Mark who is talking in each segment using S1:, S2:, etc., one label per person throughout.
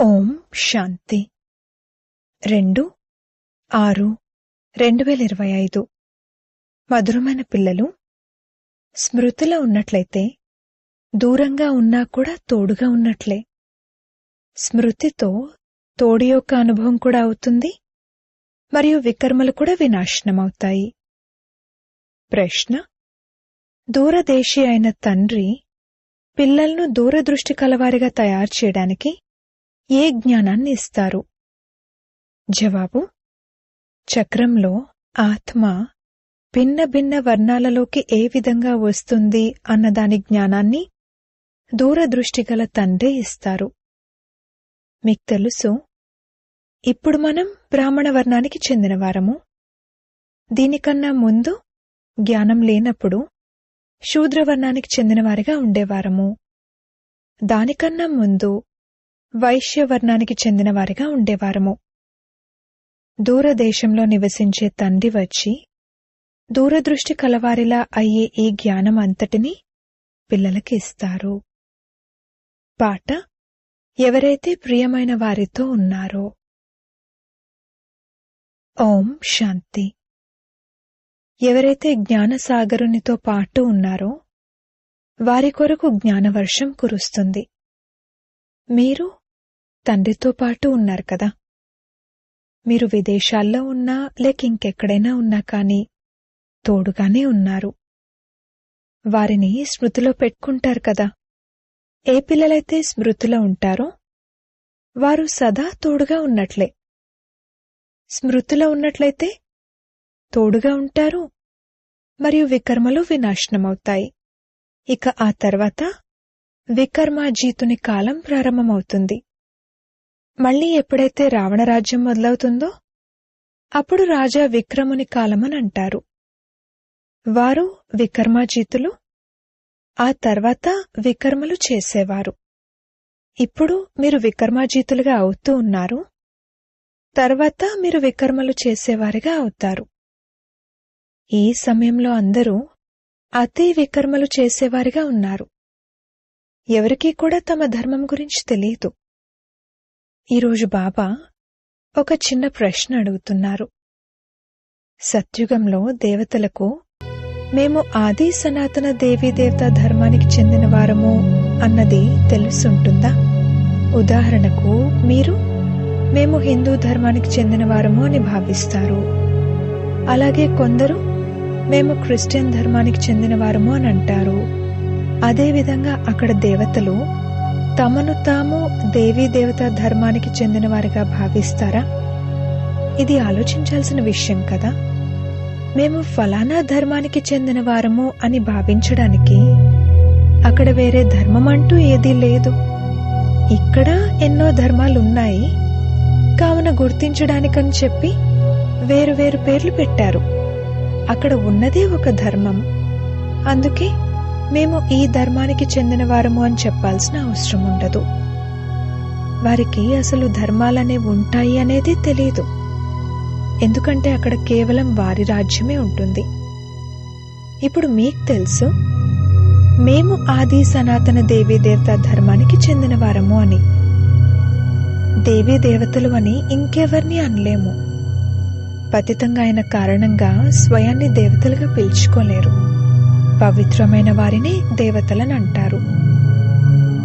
S1: ఓం శాంతి. రెండు ఆరు రెండు వేల ఇరవై ఐదు. మధురమైన పిల్లలు స్మృతిలో ఉన్నట్లయితే దూరంగా ఉన్నా కూడా తోడుగా ఉన్నట్లే. స్మృతితో తోడు యొక్క అనుభవం కూడా అవుతుంది మరియు వికర్మలు కూడా వినాశనమవుతాయి. ప్రశ్న దూరదేశీ అయిన తండ్రి పిల్లలను దూరదృష్టి కలవారిగా తయారు చేయడానికి ఏ జ్ఞానాన్ని ఇస్తారు జవాబు చక్రంలో ఆత్మ భిన్న భిన్న వర్ణాలలోకి ఏ విధంగా వస్తుంది అన్నదాని జ్ఞానాన్ని దూరదృష్టి గల ఇస్తారు. మీకు తెలుసు ఇప్పుడు మనం బ్రాహ్మణ వర్ణానికి చెందినవారము దీనికన్నా ముందు జ్ఞానం లేనప్పుడు శూద్రవర్ణానికి చెందినవారిగా ఉండేవారము. దానికన్నా ముందు వైశ్యవర్ణానికి చెందినవారిగా ఉండేవారము. దూరదేశంలో నివసించే తండ్రి వచ్చి దూరదృష్టి కలవారిలా అయ్యే ఈ జ్ఞానం అంతటిని పిల్లలకి ఇస్తారు. పాట ఎవరైతే ప్రియమైన వారితో ఉన్నారో. ఓం శాంతి. ఎవరైతే జ్ఞానసాగరునితో పాటు ఉన్నారో వారి కొరకు జ్ఞానవర్షం కురుస్తుంది. మీరు తండ్రితో పాటు ఉన్నారు కదా. మీరు విదేశాల్లో ఉన్నా లేక ఇంకెక్కడైనా ఉన్నా కానీ తోడుగానే ఉన్నారు. వారిని స్మృతిలో పెట్టుకుంటారు కదా. ఏ పిల్లలైతే స్మృతిలో ఉంటారో వారు సదా తోడుగా ఉన్నట్లే. స్మృతిలో ఉన్నట్లయితే తోడుగా ఉంటారు మరియు వికర్మలు వినాశనమవుతాయి. ఇక ఆ తర్వాత వికర్మాజీతుని కాలం ప్రారంభమవుతుంది. మళ్ళీ ఎప్పుడైతే రావణరాజ్యం మొదలవుతుందో అప్పుడు రాజా విక్రముని కాలమని అంటారు. వారు వికర్మాజీతులు ఆ తర్వాత వికర్మలు చేసేవారు. ఇప్పుడు మీరు వికర్మాజీతులుగా అవుతూ ఉన్నారు తర్వాత మీరు వికర్మలు చేసేవారిగా అవుతారు. ఈ సమయంలో అందరూ అతి వికర్మలు చేసేవారిగా ఉన్నారు. ఎవరికీ కూడా తమ ధర్మం గురించి తెలియదు. ఈరోజు బాబా ఒక చిన్న ప్రశ్న అడుగుతున్నారు. సత్యుగంలో దేవతలకు మేము ఆది సనాతన దేవీ దేవతా ధర్మానికి చెందిన వారము అన్నది తెలుసుంటుందా? ఉదాహరణకు మీరు మేము హిందూ ధర్మానికి చెందిన వారము అని భావిస్తారు. అలాగే కొందరు మేము క్రిస్టియన్ ధర్మానికి చెందిన వారము అని అంటారు. అదేవిధంగా అక్కడ దేవతలు తమను తాము దేవీ దేవత ధర్మానికి చెందినవారిగా భావిస్తారా? ఇది ఆలోచించాల్సిన విషయం కదా. మేము ఫలానా ధర్మానికి చెందిన వారము అని భావించడానికి అక్కడ వేరే ధర్మం అంటూ ఏదీ లేదు. ఇక్కడ ఎన్నో ధర్మాలున్నాయి. కావున గుర్తించడానికని చెప్పి వేరు వేరు పేర్లు పెట్టారు. అక్కడ ఉన్నదే ఒక ధర్మం. అందుకే మేము ఈ ధర్మానికి చెందిన వారము అని చెప్పాల్సిన అవసరం ఉండదు. వారికి అసలు ధర్మాలనే ఉంటాయి అనేది తెలియదు. ఎందుకంటే అక్కడ కేవలం వారి రాజ్యమే ఉంటుంది. ఇప్పుడు మీకు తెలుసు మేము ఆది సనాతన దేవీ దేవత ధర్మానికి చెందిన వారము అని. దేవీ దేవతలు అని ఇంకెవరిని అనలేము. పతితంగా అయిన కారణంగా స్వయాన్ని దేవతలుగా పిలుచుకోలేరు. పవిత్రమైన వారిని దేవతలని అంటారు.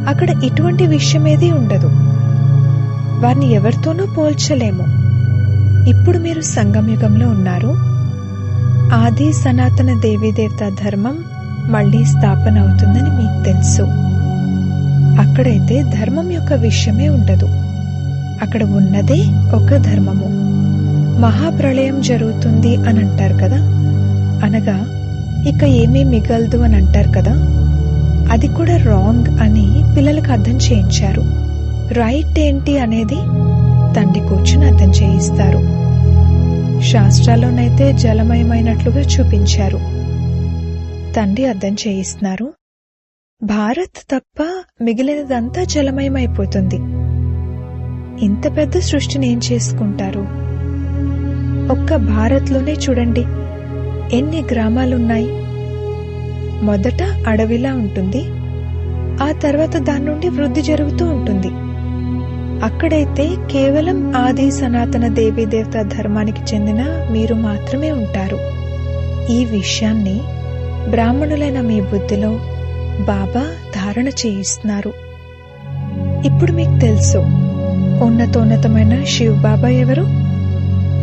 S1: అక్కడ ఇటువంటి విషయమేది ఉండదు. వారిని ఎవరితోనూ పోల్చలేము. ఇప్పుడు మీరు సంగమయుగంలో ఉన్నారు. ఆది సనాతన దేవీదేవత ధర్మం మళ్ళీ స్థాపన అవుతుందని మీకు తెలుసు. అక్కడైతే ధర్మం యొక్క విషయమే ఉండదు. అక్కడ ఉన్నదే ఒక ధర్మము. మహాప్రళయం జరుగుతుంది అని అంటారు కదా? అనగా ఇక ఏమీ మిగలదు అని అంటారు కదా? అది కూడా రాంగ్ అని పిల్లలకు అర్థం చేయించారు. రైట్ ఏంటి అనేది తండ్రి కూర్చుని అర్థం చేయిస్తారు. శాస్త్రాల్లోనైతే జలమయమైనట్లుగా చూపించారు. తండ్రి అర్థం చేయిస్తున్నారు. భారత్ తప్ప మిగిలినదంతా జలమయమైపోతుంది. ఇంత పెద్ద సృష్టిని ఏం చేసుకుంటారు? ఒక్క భారత్లోనే చూడండి. ఎన్ని గ్రామాలున్నాయి? మొదట అడవిలా ఉంటుంది. ఆ తర్వాత దాని నుండి వృద్ధి జరుగుతూ ఉంటుంది. అక్కడైతే కేవలం ఆది సనాతన దేవీ దేవత ధర్మానికి చెందిన మీరు మాత్రమే ఉంటారు. ఈ విషయాన్ని బ్రాహ్మణులైన మీ బుద్ధిలో బాబా ధారణ చేయిస్తున్నారు. ఇప్పుడు మీకు తెలుసు ఉన్నతోన్నతమైన శివ్ బాబా ఎవరు?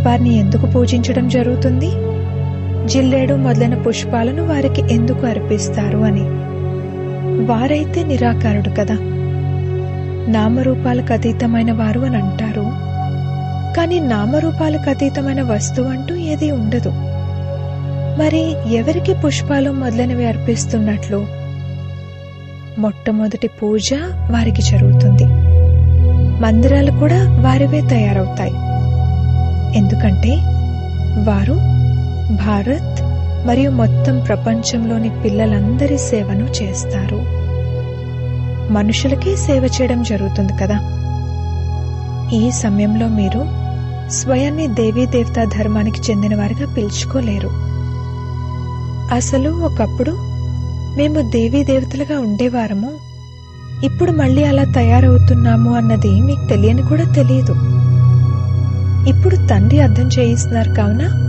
S1: వారిని ఎందుకు పూజించడం జరుగుతుంది? జిల్లేడు మొదలైన పుష్పాలను వారికి ఎందుకు అర్పిస్తారు అని. వారైతే నిరాకారుడు కదా. నామరూపాలకు అతీతమైన వారు అని అంటారు. కానీ నామరూపాలకు అతీతమైన వస్తువు అంటూ ఏదీ ఉండదు. మరి ఎవరికి పుష్పాలు మొదలైనవి అర్పిస్తున్నట్లు? మొట్టమొదటి పూజ వారికి జరుగుతుంది. మందిరాలు కూడా వారివే తయారవుతాయి. ఎందుకంటే వారు భారత్ మరియు మొత్తం ప్రపంచంలోని పిల్లలందరి సేవను చేస్తారు. మనుషులకే సేవ చేయడం జరుగుతుంది కదా? ఈ సమయంలో మీరు స్వయాన్ని దేవీ దేవతా ధర్మానికి చెందినవారిగా పిలుచుకోలేరు. అసలు ఒకప్పుడు మేము దేవీ దేవతలుగా ఉండేవారము. ఇప్పుడు మళ్ళీ అలా తయారవుతున్నాము అన్నది మీకు తెలియని కూడా తెలియదు. ఇప్పుడు తండ్రి అర్థం చేయిస్తున్నారు కావున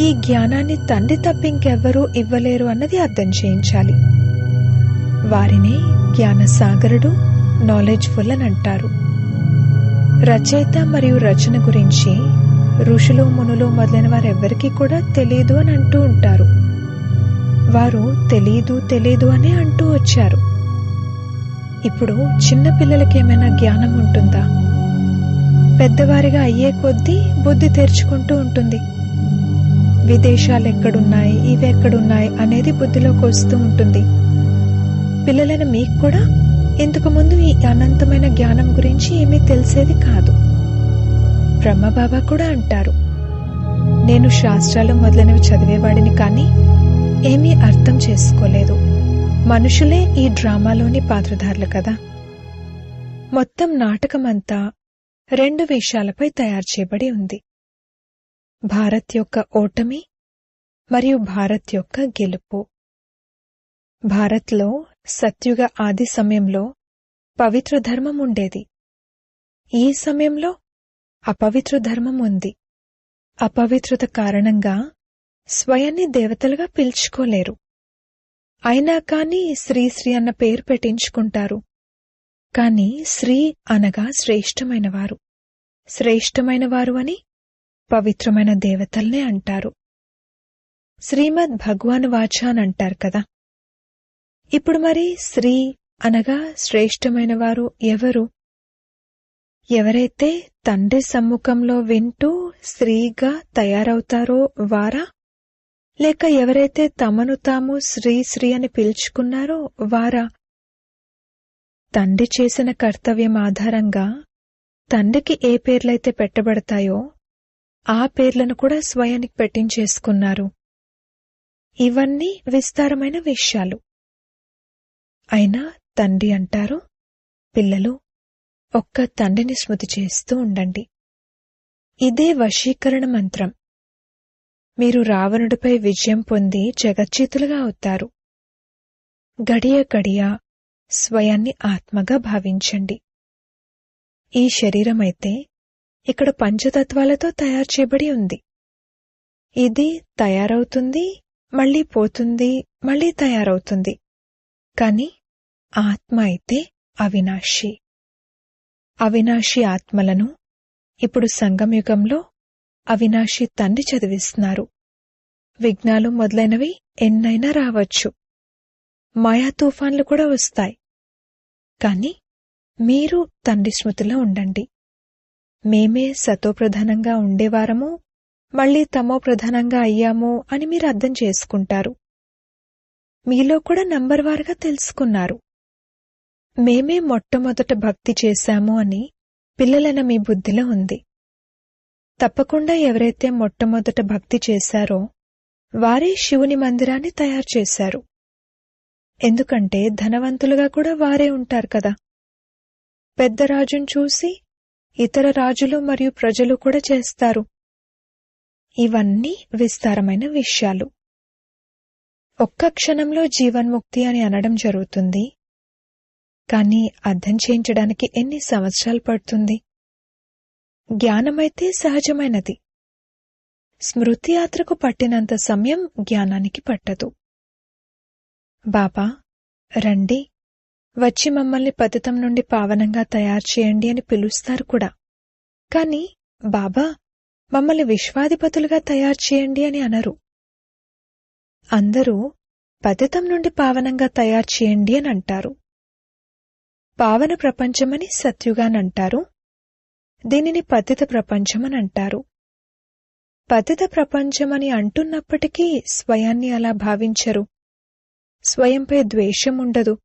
S1: ఈ జ్ఞానాన్ని తండ్రి తప్ప ఇంకెవ్వరూ ఇవ్వలేరు అన్నది అర్థం చేయించాలి. వారిని జ్ఞానసాగరుడు నాలెడ్జ్ఫుల్ అని అంటారు. రచయిత మరియు రచన గురించి ఋషులు మునులు మొదలైన వారెవ్వరికీ కూడా తెలియదు అని అంటూ ఉంటారు. వారు తెలీదు తెలీదు అని అంటూ వచ్చారు. ఇప్పుడు చిన్న పిల్లలకి ఏమైనా జ్ఞానం ఉంటుందా? పెద్దవారిగా అయ్యే కొద్దీ బుద్ధి తెరుచుకుంటూ ఉంటుంది. విదేశాలు ఎక్కడున్నాయి ఇవి ఎక్కడున్నాయి అనేది బుద్ధిలోకి వస్తూ ఉంటుంది. పిల్లలను మీకు కూడా ఇంతకు ముందు ఈ అనంతమైన జ్ఞానం గురించి ఏమీ తెలిసేది కాదు. బ్రహ్మబాబా కూడా అంటారు నేను శాస్త్రాలు మొదలైనవి చదివేవాడిని కానీ ఏమీ అర్థం చేసుకోలేదు. మనుషులే ఈ డ్రామాలోని పాత్రధారులు కదా. మొత్తం నాటకమంతా రెండు విషయాలపై తయారు చేయబడి ఉంది. భారత్ యొక్క ఓటమి మరియు భారత్ యొక్క గెలుపు. భారత్లో సత్యుగ ఆది సమయంలో పవిత్ర ధర్మం ఉండేది. ఈ సమయంలో అపవిత్ర ధర్మం ఉంది. అపవిత్రత కారణంగా స్వయాన్ని దేవతలుగా పిలుచుకోలేరు. అయినా కాని శ్రీశ్రీ అన్న పేరు పెట్టించుకుంటారు. కాని శ్రీ అనగా శ్రేష్టమైనవారు. శ్రేష్టమైనవారు అని పవిత్రమైన దేవతల్నే అంటారు. శ్రీమద్ భగవాన్ వాచ అని అంటారు కదా. ఇప్పుడు మరి శ్రీ అనగా శ్రేష్టమైన వారు ఎవరు? ఎవరైతే తండ్రి సమ్ముఖంలో వింటూ స్త్రీగా తయారవుతారో వారా? లేక ఎవరైతే తమను తాము శ్రీ శ్రీ అని పిలుచుకున్నారో వారా? తండ్రి చేసిన కర్తవ్యం ఆధారంగా తండ్రికి ఏ పేర్లైతే పెట్టబడతాయో ఆ పేర్లను కూడా స్వయానికి పెట్టించేసుకున్నారు. ఇవన్నీ విస్తారమైన విషయాలు. అయినా తండ్రి అంటారు పిల్లలు ఒక్క తండ్రిని స్మృతి చేస్తూ ఉండండి. ఇదే వశీకరణ మంత్రం. మీరు రావణుడిపై విజయం పొంది జగచ్చితులుగా అవుతారు. గడియ గడియ స్వయాన్ని ఆత్మగా భావించండి. ఈ శరీరమైతే ఇక్కడ పంచతత్వాలతో తయారు చేయబడి ఉంది. ఇది తయారవుతుంది మళ్ళీ పోతుంది మళ్ళీ తయారవుతుంది. కాని ఆత్మ అయితే అవినాశి. అవినాశి ఆత్మలను ఇప్పుడు సంగమయుగంలో అవినాశి తండ్రి చదివిస్తున్నారు. విఘ్నాలు మొదలైనవి ఎన్నైనా రావచ్చు. మాయా తుఫాన్లు కూడా వస్తాయి. కాని మీరు తండ్రి స్మృతిలో ఉండండి. మేమే సతోప్రధానంగా ఉండేవారము మళ్ళీ తమో ప్రధానంగా అయ్యాము అని మీరు అర్థం చేసుకుంటారు. మీలో కూడా నంబర్ వారుగా తెలుసుకున్నారు. మేమే మొట్టమొదట భక్తి చేశాము అని పిల్లలైన మీ బుద్ధిలో ఉంది. తప్పకుండా ఎవరైతే మొట్టమొదట భక్తి చేశారో వారే శివుని మందిరాన్ని తయారు చేశారు. ఎందుకంటే ధనవంతులుగా కూడా వారే ఉంటారు కదా. పెద్ద రాజును చూసి ఇతర రాజులు మరియు ప్రజలు కూడా చేస్తారు. ఇవన్నీ విస్తారమైన విషయాలు. ఒక్క క్షణంలో జీవన్ముక్తి అని అనడం జరుగుతుంది. కానీ అర్థం చేయించడానికి ఎన్ని సంవత్సరాలు పడుతుంది? జ్ఞానమైతే సహజమైనది. స్మృతి యాత్రకు పట్టినంత సమయం జ్ఞానానికి పట్టదు. బాబా రండి. వచ్చి మమ్మల్ని పతితం నుండి పావనంగా తయారు చేయండి అని పిలుస్తారు కూడా. కాని బాబా మమ్మల్ని విశ్వాధిపతులుగా తయారు చేయండి అని అనరు. అందరూ పతితం నుండి పావనంగా తయారు చేయండి అని అంటారు. పావన ప్రపంచమని సత్యుగానంటారు దీనిని పతిత ప్రపంచమని అంటారు. పతిత ప్రపంచమని అంటున్నప్పటికీ స్వయాన్ని అలా భావించరు. స్వయంపై ద్వేషం ఉండదు.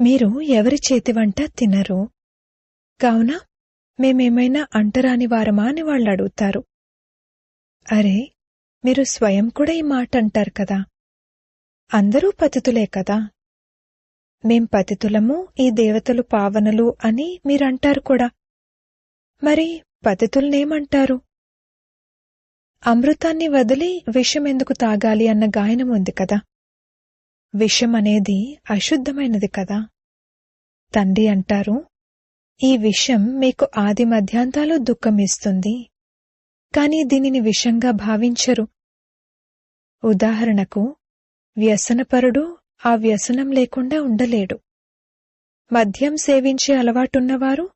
S1: మీరు ఎవరి చేతి వంట తినరు? కావున మేమేమైనా అంటరాని వారమా అని వాళ్ళు అడుగుతారు అరే మీరు స్వయం కూడా ఈ మాట అంటారు కదా? అందరూ పతితులే కదా? మేం పతితులము ఈ దేవతలు పావనలు అని మీరంటారు కూడా? మరి పతితులనేమంటారు? అమృతాన్ని వదిలి విషం ఎందుకు తాగాలి అన్న గాయనం ఉంది కదా? విషం అనేది అశుద్ధమైనది కదా? తండ్రి అంటారు ఈ విషం మీకు ఆది మధ్యాంతాలు దుఃఖమిస్తుంది. కాని దీనిని విషంగా భావించరు. ఉదాహరణకు వ్యసనపరుడు ఆ వ్యసనం లేకుండా ఉండలేడు. మద్యం సేవించే అలవాటున్నవారు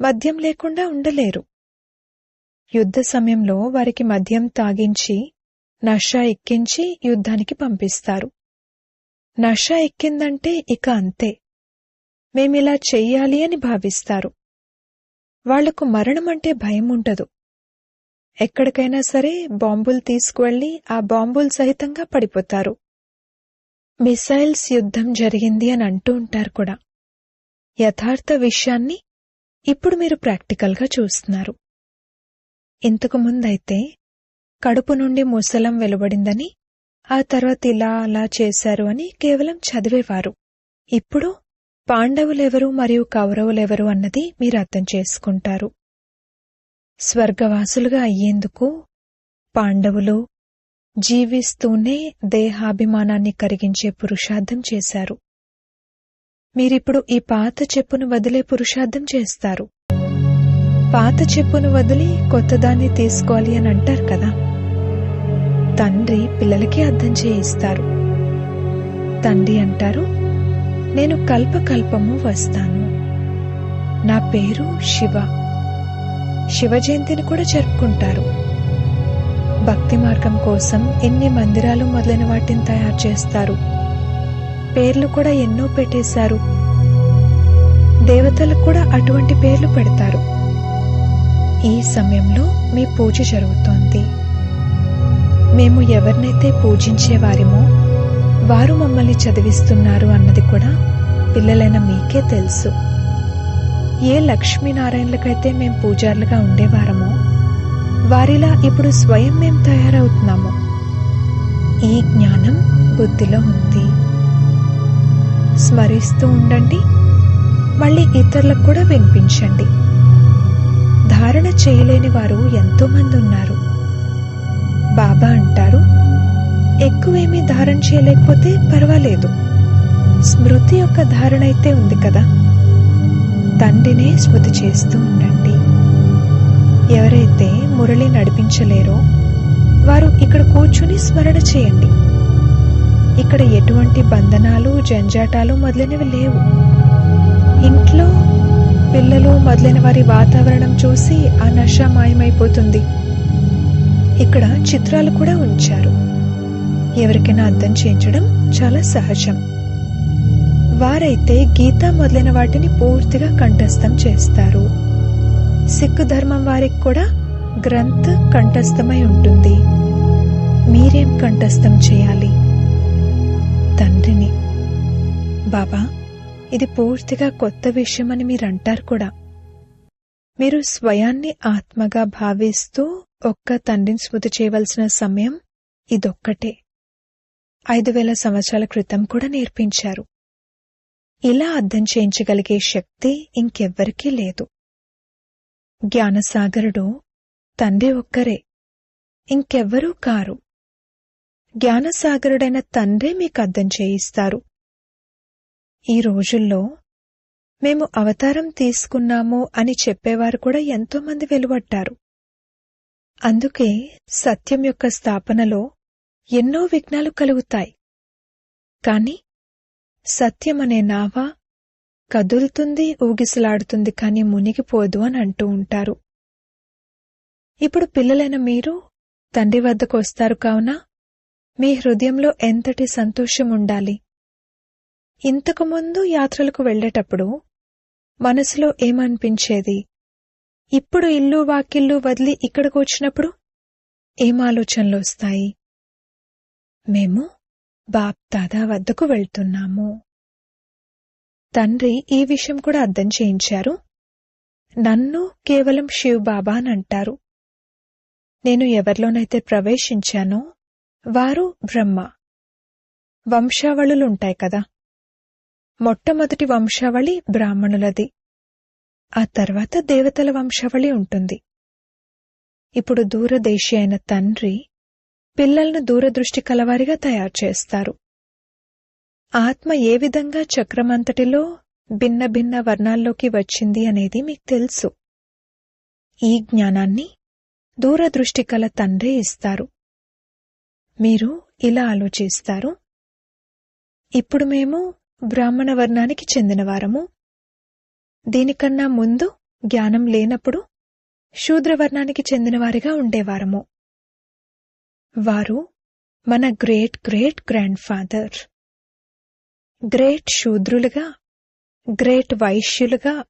S1: మద్యం లేకుండా ఉండలేరు. యుద్ధ సమయంలో వారికి మద్యం తాగించి నష ఎక్కించి యుద్ధానికి పంపిస్తారు. నష ఎక్కిందంటే ఇక అంతే. మేమిలా చెయ్యాలి అని భావిస్తారు. వాళ్ళకు మరణమంటే భయం ఉండదు ఎక్కడికైనా సరే బాంబులు తీసుకువెళ్ళి ఆ బాంబులు సహితంగా పడిపోతారు. మిసైల్స్ యుద్ధం జరిగింది అని అంటూ ఉంటారు కూడా. యథార్థ విషయాన్ని ఇప్పుడు మీరు ప్రాక్టికల్గా చూస్తున్నారు. ఇంతకు ముందైతే కడుపు నుండి ముసలం వెలువడిందని ఆ తర్వాత ఇలా అలా చేశారు అని కేవలం చదివేవారు. ఇప్పుడు పాండవులెవరు మరియు కౌరవులెవరు అన్నది మీరు అర్థం చేసుకుంటారు. స్వర్గవాసులుగా అయ్యేందుకు పాండవులు జీవిస్తూనే దేహాభిమానాన్ని కరిగించే పురుషార్థం చేశారు. మీరిప్పుడు ఈ పాత చెప్పును వదిలే పురుషార్థం చేస్తారు. పాత చెప్పును వదిలి కొత్తదాన్ని తీసుకోవాలి అని అంటారు కదా. తండ్రి పిల్లలకి అర్థం చేయిస్తారు. తండ్రి అంటారు నేను కల్పకల్పము వస్తాను. నా పేరు శివ. శివ జయంతిని కూడా జరుపుకుంటారు. భక్తి మార్గం కోసం ఎన్ని మందిరాలు మొదలైన వాటిని తయారు చేస్తారు. పేర్లు కూడా ఎన్నో పెట్టేశారు. దేవతలకు కూడా అటువంటి పేర్లు పెడతారు. ఈ సమయంలో మీ పూజ జరుగుతోంది. మేము ఎవరినైతే పూజించేవారిమో వారు మమ్మల్ని చదివిస్తున్నారు అన్నది కూడా పిల్లలైన మీకే తెలుసు. ఏ లక్ష్మీనారాయణలకైతే మేము పూజారులుగా ఉండేవారమో వారిలా ఇప్పుడు స్వయం మేము తయారవుతున్నాము. ఈ జ్ఞానం బుద్ధిలో ఉంది. స్మరిస్తూ ఉండండి మళ్ళీ ఇతరులకు కూడా వినిపించండి. ధారణ చేయలేని వారు ఎంతోమంది ఉన్నారు. బాబా అంటారు. ఎక్కువేమీ ధారణ చేయలేకపోతే పర్వాలేదు. స్మృతి యొక్క ధారణ అయితే ఉంది కదా. తండ్రినే స్మృతి చేస్తూ ఉండండి. ఎవరైతే మురళి నడిపించలేరో వారు ఇక్కడ కూర్చుని స్మరణ చేయండి. ఇక్కడ ఎటువంటి బంధనాలు జంజాటాలు మొదలైనవి లేవు. ఇంట్లో పిల్లలు మొదలైన వారి వాతావరణం చూసి ఆ నష మాయమైపోతుంది. ఇక్కడ చిత్రాలు కూడా ఉంచారు. ఎవరికైనా అర్థం చేయించడం చాలా సహజం. వారైతే గీత మొదలైన వాటిని పూర్తిగా కంఠస్థం చేస్తారు. సిక్కు ధర్మం వారికి కూడా గ్రంథ్ కంఠస్థమై ఉంటుంది. మీరేం కంఠస్థం చేయాలి? తండ్రిని. బాబా ఇది పూర్తిగా కొత్త విషయం అని మీరంటారు కూడా. మీరు స్వయాన్ని ఆత్మగా భావిస్తూ ఒక్క తండ్రిని స్మృతి చేయవలసిన సమయం ఇదొక్కటే. ఐదు వేల సంవత్సరాల క్రితం కూడా నేర్పించారు. ఇలా అర్థం చేయించగలిగే శక్తి ఇంకెవ్వరికీ లేదు. జ్ఞానసాగరుడు తండ్రి ఒక్కరే ఇంకెవ్వరూ కారు. జ్ఞానసాగరుడైన తండ్రే మీకు అర్థం చేయిస్తారు. ఈ రోజుల్లో మేము అవతారం తీసుకున్నాము అని చెప్పేవారు కూడా ఎంతోమంది వెలువడ్డారు. అందుకే సత్యం యొక్క స్థాపనలో ఎన్నో విఘ్నాలు కలుగుతాయి. కాని సత్యం అనే నావ కదులుతుంది ఊగిసలాడుతుంది కాని మునిగిపోదు అని అంటూ ఉంటారు. ఇప్పుడు పిల్లలైన మీరు తండ్రి వద్దకు వస్తారు కావున మీ హృదయంలో ఎంతటి సంతోషం ఉండాలి? ఇంతకుముందు యాత్రలకు వెళ్ళేటప్పుడు మనసులో ఏమనిపించేది? ఇప్పుడు ఇల్లు వాకిల్లు వదిలి ఇక్కడికి వచ్చినప్పుడు ఏం ఆలోచనలు వస్తాయి? మేము బాప్ దాదా వద్దకు వెళ్తున్నాము. తండ్రి ఈ విషయం కూడా అర్థం చేయించారు. నన్ను కేవలం శివ్ బాబా అని అంటారు. నేను ఎవరిలోనైతే ప్రవేశించానో వారు బ్రహ్మ. వంశావళులుంటాయి కదా. మొట్టమొదటి వంశావళి బ్రాహ్మణులది. ఆ తర్వాత దేవతల వంశావళి ఉంటుంది. ఇప్పుడు దూరదేశీ అయిన తండ్రి పిల్లలను దూరదృష్టి కలవారిగా తయారు చేస్తారు. ఆత్మ ఏ విధంగా చక్రమంతటిలో భిన్న భిన్న వర్ణాల్లోకి వచ్చింది అనేది మీకు తెలుసు. ఈ జ్ఞానాన్ని దూరదృష్టి కల తండ్రి ఇస్తారు. మీరు ఇలా ఆలోచిస్తారు. ఇప్పుడు మేము బ్రాహ్మణ వర్ణానికి చెందినవారము దీనికన్నా ముందు జ్ఞానం లేనప్పుడు శూద్రవర్ణానికి చెందినవారిగా ఉండేవారము. వారు మన great great grand father great శూద్రులుగా great వైశ్యులుగా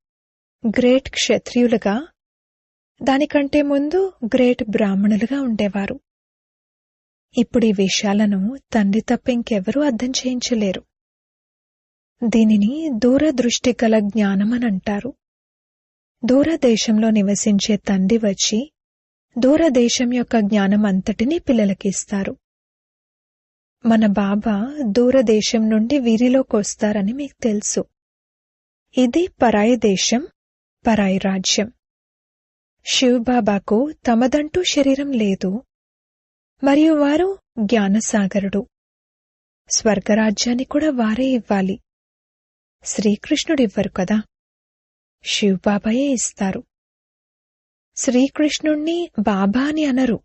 S1: గ్రేట్ క్షత్రియులుగా దానికంటే ముందు గ్రేట్ బ్రాహ్మణులుగా ఉండేవారు. ఇప్పుడు ఈ విషయాలను తండ్రి తప్ప ఇంకెవరూ అర్థం చేయించలేరు. దీనిని దూరదృష్టి గల జ్ఞానమనంటారు దూరదేశంలో నివసించే తండ్రి వచ్చి దూరదేశం యొక్క జ్ఞానం అంతటినీ పిల్లలకిస్తారు. మన బాబా దూరదేశం నుండి వీరిలోకొస్తారని మీకు తెలుసు. ఇది పరాయి దేశం పరాయి రాజ్యం. శివబాబాకు తమదంటూ శరీరం లేదు. మరియు వారు జ్ఞానసాగరుడు. స్వర్గరాజ్యాన్ని కూడా వారే ఇవ్వాలి. శ్రీకృష్ణుడివ్వరు కదా? శివబాబాయే ఇస్తారు. శ్రీకృష్ణుణ్ణి బాబా అని అనరు.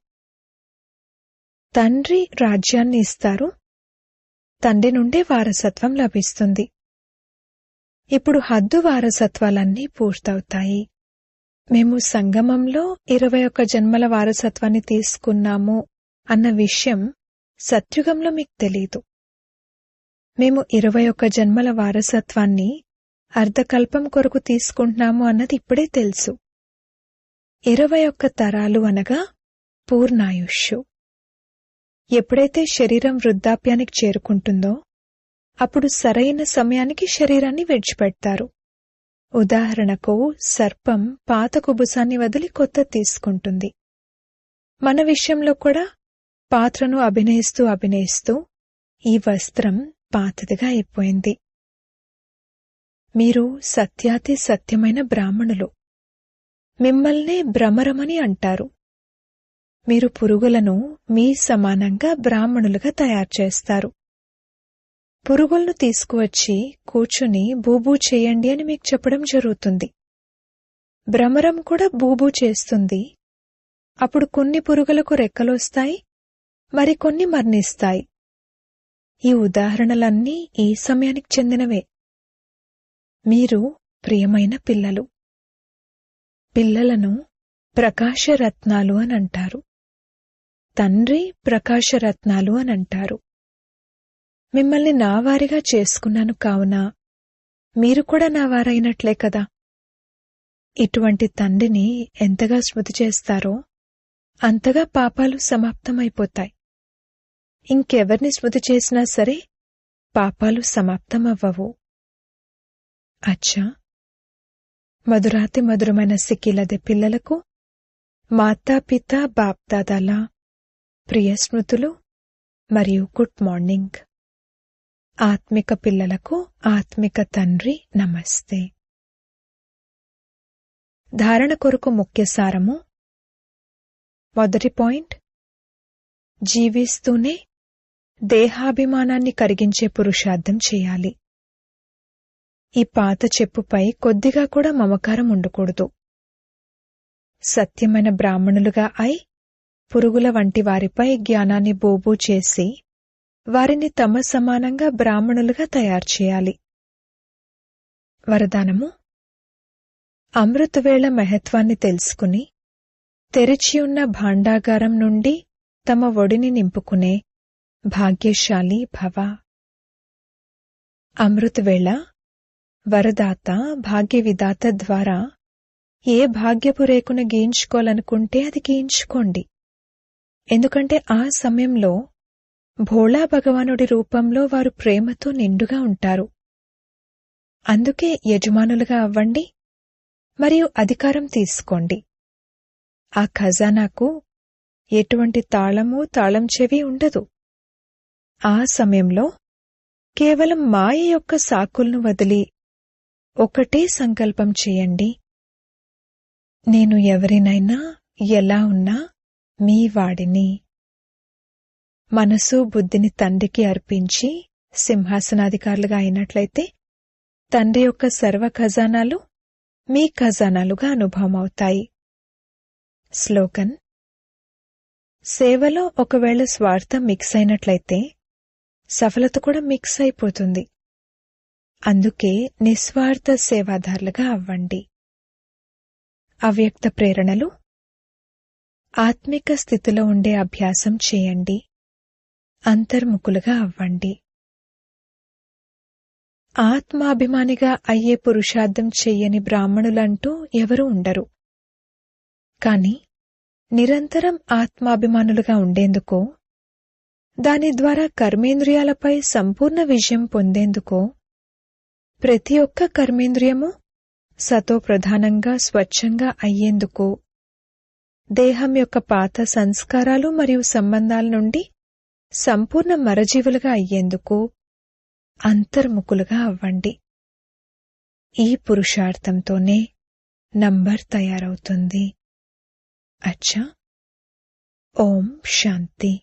S1: తండ్రి రాజ్యాన్ని ఇస్తారు. తండ్రి నుండే వారసత్వం లభిస్తుంది. ఇప్పుడు హద్దు వారసత్వాలన్నీ పూర్తవుతాయి. మేము సంగమంలో ఇరవై ఒక్క జన్మల వారసత్వాన్ని తీసుకున్నాము అన్న విషయం సత్యుగంలో మీకు తెలీదు. మేము ఇరవై ఒక్క జన్మల వారసత్వాన్ని అర్ధకల్పం కొరకు తీసుకుంటున్నాము అన్నది ఇప్పుడే తెలుసు. ఇరవై ఒక్క తరాలు అనగా పూర్ణాయుష్యు ఎప్పుడైతే శరీరం వృద్ధాప్యానికి చేరుకుంటుందో అప్పుడు సరైన సమయానికి శరీరాన్ని విడిచిపెడతారు. ఉదాహరణకు సర్పం పాత కుబుసాన్ని వదిలి కొత్త తీసుకుంటుంది. మన విషయంలో కూడా పాత్రను అభినయిస్తూ అభినయిస్తూ ఈ వస్త్రం పాతదిగా అయిపోయింది. మీరు సత్యాతి సత్యమైన బ్రాహ్మణులు. మిమ్మల్నే భ్రమరమని అంటారు. మీరు పురుగులను మీ సమానంగా బ్రాహ్మణులుగా తయారు చేస్తారు. పురుగులను తీసుకువచ్చి కూర్చుని బూబూ చేయండి అని మీకు చెప్పడం జరుగుతుంది. భ్రమరం కూడా బూబూ చేస్తుంది. అప్పుడు కొన్ని పురుగులకు రెక్కలొస్తాయి మరికొన్ని మరణిస్తాయి. ఈ ఉదాహరణలన్నీ ఈ సమయానికి చెందినవే. మీరు ప్రియమైన పిల్లలు. పిల్లలను ప్రకాశరత్నాలు అని అంటారు. తండ్రి ప్రకాశరత్నాలు అని అంటారు. మిమ్మల్ని నావారిగా చేసుకున్నాను కావున మీరు కూడా నావారైనట్లే కదా. ఇటువంటి తండ్రిని ఎంతగా స్మృతి చేస్తారో అంతగా పాపాలు సమాప్తమైపోతాయి. ఇంకెవర్ని స్మృతి చేసినా సరే పాపాలు సమాప్తమవ్వవు. అచ్చా! మధురాతి మధురమైన సిక్కిలదే పిల్లలకు మాతాపిత బాప్దాదాల ప్రియ స్మృతులు మరియు గుడ్ మార్నింగ్. ఆత్మిక పిల్లలకు ఆత్మిక తండ్రి నమస్తే. ధారణ కొరకు ముఖ్య సారము. మొదటి పాయింట్. జీవిస్తూనే దేహాభిమానాన్ని కరిగించే పురుషార్థం చేయాలి. ఈ పాత చెప్పుపై కొద్దిగా కూడా మమకారం ఉండకూడదు. సత్యమైన బ్రాహ్మణులుగా అయి పురుగుల వంటి వారిపై జ్ఞానాన్ని బోబూ చేసి వారిని తమ సమానంగా బ్రాహ్మణులుగా తయారు చేయాలి. వరదానము? అమృతవేళ మహత్వాన్ని తెలుసుకుని తెరిచియున్న భాండాగారం నుండి తమ ఒడిని నింపుకునే భాగ్యశాలి భవ. అమృతవేళ వరదాత భాగ్యవిదాత ద్వారా ఏ భాగ్యపు రేకును గీయించుకోవాలనుకుంటే అది గీయించుకోండి. ఎందుకంటే ఆ సమయంలో భోళా భగవానుడి రూపంలో వారు ప్రేమతో నిండుగా ఉంటారు. అందుకే యజమానులుగా అవ్వండి మరియు అధికారం తీసుకోండి. ఆ ఖజానాకు ఎటువంటి తాళము తాళం చెవి ఉండదు. ఆ సమయంలో కేవలం మాయ యొక్క సాకుల్ను వదిలి ఒకటే సంకల్పం చేయండి. నేను ఎవరినైనా ఎలా ఉన్నా మీ వాడిని. మనసు బుద్ధిని తండ్రికి అర్పించి సింహాసనాధికారులుగా అయినట్లయితే తండ్రి యొక్క సర్వ ఖజానాలు మీ ఖజానాలుగా అనుభవం అవుతాయి. స్లోగన్ సేవలో ఒకవేళ స్వార్థం మిక్స్ అయినట్లయితే సఫలత కూడా మిక్స్ అయిపోతుంది. అందుకే నిస్వార్థ సేవాదారులుగా అవ్వండి. అవ్యక్త ప్రేరణలు? ఆత్మిక స్థితిలో ఉండే అభ్యాసం చేయండి. అంతర్ముఖులుగా అవ్వండి. ఆత్మాభిమానిగా అయ్యే పురుషార్థం చెయ్యని బ్రాహ్మణులంటూ ఎవరూ ఉండరు. కాని నిరంతరం ఆత్మాభిమానులుగా ఉండేందుకో దాని ద్వారా కర్మేంద్రియాలపై సంపూర్ణ విజయం పొందేందుకు ప్రతి ఒక్క కర్మేంద్రియము సతో ప్రధానంగా స్వచ్ఛంగా అయ్యేందుకు దేహం యొక్క పాత సంస్కారాలు మరియు సంబంధాల నుండి సంపూర్ణ మరజీవులుగా అయ్యేందుకు అంతర్ముఖులుగా అవ్వండి. ఈ పురుషార్థంతోనే నంబర్ తయారవుతుంది. అచ్చా. ఓం శాంతి.